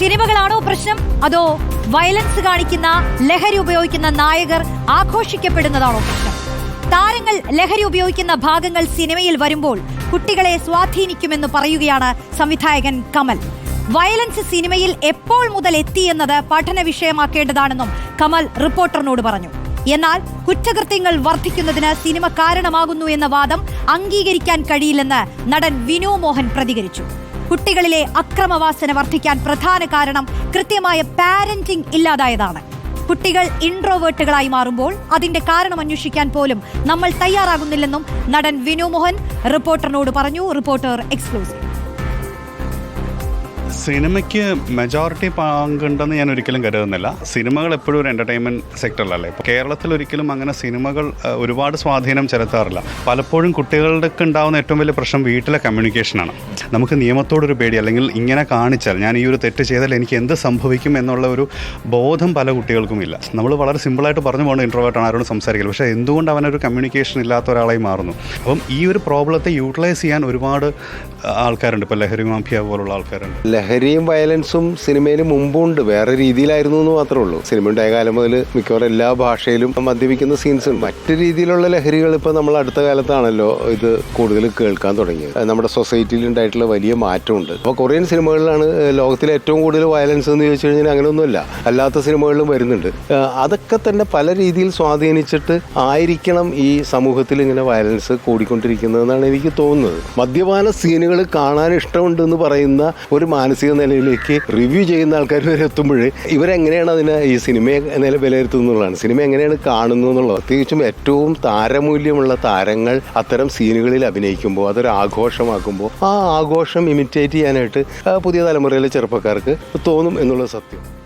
സിനിമകളാണോ പ്രശ്നം? അതോ വയലൻസ് കാണിക്കുന്ന ലഹരി ഉപയോഗിക്കുന്ന നായകർ ആഘോഷിക്കപ്പെടുന്നതാണോ പ്രശ്നം? താരങ്ങൾ ലഹരി ഉപയോഗിക്കുന്ന ഭാഗങ്ങൾ സിനിമയിൽ വരുമ്പോൾ കുട്ടികളെ സ്വാധീനിക്കുമെന്ന് പറയുകയാണ് സംവിധായകൻ കമൽ. വയലൻസ് സിനിമയിൽ എപ്പോൾ മുതൽ എത്തിയെന്നത് പഠന വിഷയമാക്കേണ്ടതാണെന്നും കമൽ റിപ്പോർട്ടറിനോട് പറഞ്ഞു. എന്നാൽ കുറ്റകൃത്യങ്ങൾ വർദ്ധിക്കുന്നതിന് സിനിമ കാരണമാകുന്നു എന്ന വാദം അംഗീകരിക്കാൻ കഴിയില്ലെന്ന് നടൻ വിനു മോഹൻ പ്രതികരിച്ചു. കുട്ടികളിലെ അക്രമവാസന വർദ്ധിക്കാൻ പ്രധാന കാരണം കൃത്യമായ പാരന്റിംഗ് ഇല്ലാതായതാണ്. കുട്ടികൾ ഇൻട്രോവേർട്ടുകളായി മാറുമ്പോൾ അതിന്റെ കാരണം അന്വേഷിക്കാൻ പോലും നമ്മൾ തയ്യാറാകുന്നില്ലെന്നും നടൻ വിനു മോഹൻ റിപ്പോർട്ടറിനോട് പറഞ്ഞു. Reporter exclusive. സിനിമയ്ക്ക് മെജോറിറ്റി പങ്കുണ്ടെന്ന് ഞാൻ ഒരിക്കലും കരുതുന്നില്ല. സിനിമകൾ എപ്പോഴും ഒരു എന്റർടൈൻമെന്റ് സെക്ടറിലല്ലേ ഇപ്പോൾ കേരളത്തിൽ ഒരിക്കലും അങ്ങനെ സിനിമകൾ ഒരുപാട് സ്വാധീനം ചെലുത്താറില്ല. പലപ്പോഴും കുട്ടികളുടെ ഉണ്ടാകുന്ന ഏറ്റവും വലിയ പ്രശ്നം വീട്ടിലെ കമ്മ്യൂണിക്കേഷനാണ് നമുക്ക് നിയമത്തോടൊരു പേടി അല്ലെങ്കിൽ ഇങ്ങനെ കാണിച്ചാൽ ഞാൻ ഈ ഒരു തെറ്റ് ചെയ്താൽ എനിക്ക് എന്ത് സംഭവിക്കും എന്നുള്ള ഒരു ബോധം പല കുട്ടികൾക്കും ഇല്ല. നമ്മൾ വളരെ സിമ്പിളായിട്ട് പറഞ്ഞു പോകുന്ന ഇൻട്രോവേർട്ടാണ് ആരോടും സംസാരിക്കില്ല. പക്ഷേ എന്തുകൊണ്ട് അവനൊരു കമ്മ്യൂണിക്കേഷൻ ഇല്ലാത്ത ഒരാളായി മാറുന്നു? അപ്പം ഈ ഒരു പ്രോബ്ലത്തെ യൂട്ടിലൈസ് ചെയ്യാൻ ഒരുപാട് ആൾക്കാരുണ്ട്. ഇപ്പോൾ ലഹരി മാഫിയ പോലുള്ള ആൾക്കാരുണ്ട്. ലഹരിയും വയലൻസും സിനിമയിൽ മുമ്പുണ്ട്. വേറെ രീതിയിലായിരുന്നു എന്ന് മാത്രമേ ഉള്ളൂ. സിനിമ ഉണ്ടായ കാലം മുതൽ മിക്കവാറും എല്ലാ ഭാഷയിലും മദ്യപിക്കുന്ന സീൻസ് ഉണ്ട് മറ്റു രീതിയിലുള്ള ലഹരികൾ ഇപ്പോൾ നമ്മൾ അടുത്ത കാലത്താണല്ലോ ഇത് കൂടുതൽ കേൾക്കാൻ തുടങ്ങിയത്. നമ്മുടെ സൊസൈറ്റിയിൽ ഉണ്ടായിട്ടുള്ള വലിയ മാറ്റമുണ്ട്. അപ്പോൾ കൊറിയൻ സിനിമകളിലാണ് ലോകത്തിലെ ഏറ്റവും കൂടുതൽ വയലൻസ് എന്ന് ചോദിച്ചു കഴിഞ്ഞാൽ അങ്ങനെയൊന്നുമില്ല. അല്ലാത്ത സിനിമകളിലും വരുന്നുണ്ട്. അതൊക്കെ തന്നെ പല രീതിയിൽ സ്വാധീനിച്ചിട്ട് ആയിരിക്കണം ഈ സമൂഹത്തിൽ ഇങ്ങനെ വയലൻസ് കൂടിക്കൊണ്ടിരിക്കുന്നതെന്നാണ് എനിക്ക് തോന്നുന്നത്. മദ്യപാന സീനുകൾ കാണാൻ ഇഷ്ടമുണ്ടെന്ന് പറയുന്ന ഒരു മാനസിക നിലയിലേക്ക് റിവ്യൂ ചെയ്യുന്ന ആൾക്കാർ വരെ എത്തുമ്പോൾ ഇവരെങ്ങനെയാണ് അതിനെ ഈ സിനിമയെ നില വിലയിരുത്തുന്നതാണ് സിനിമ എങ്ങനെയാണ് കാണുന്നത് എന്നുള്ളത്. പ്രത്യേകിച്ചും ഏറ്റവും താരമൂല്യമുള്ള താരങ്ങൾ അത്തരം സീനുകളിൽ അഭിനയിക്കുമ്പോൾ അതൊരു ആഘോഷമാക്കുമ്പോൾ ആ ആഘോഷം ഇമിറ്റേറ്റ് ചെയ്യാനായിട്ട് പുതിയ തലമുറയിലെ ചെറുപ്പക്കാർക്ക് തോന്നും എന്നുള്ളത് സത്യം.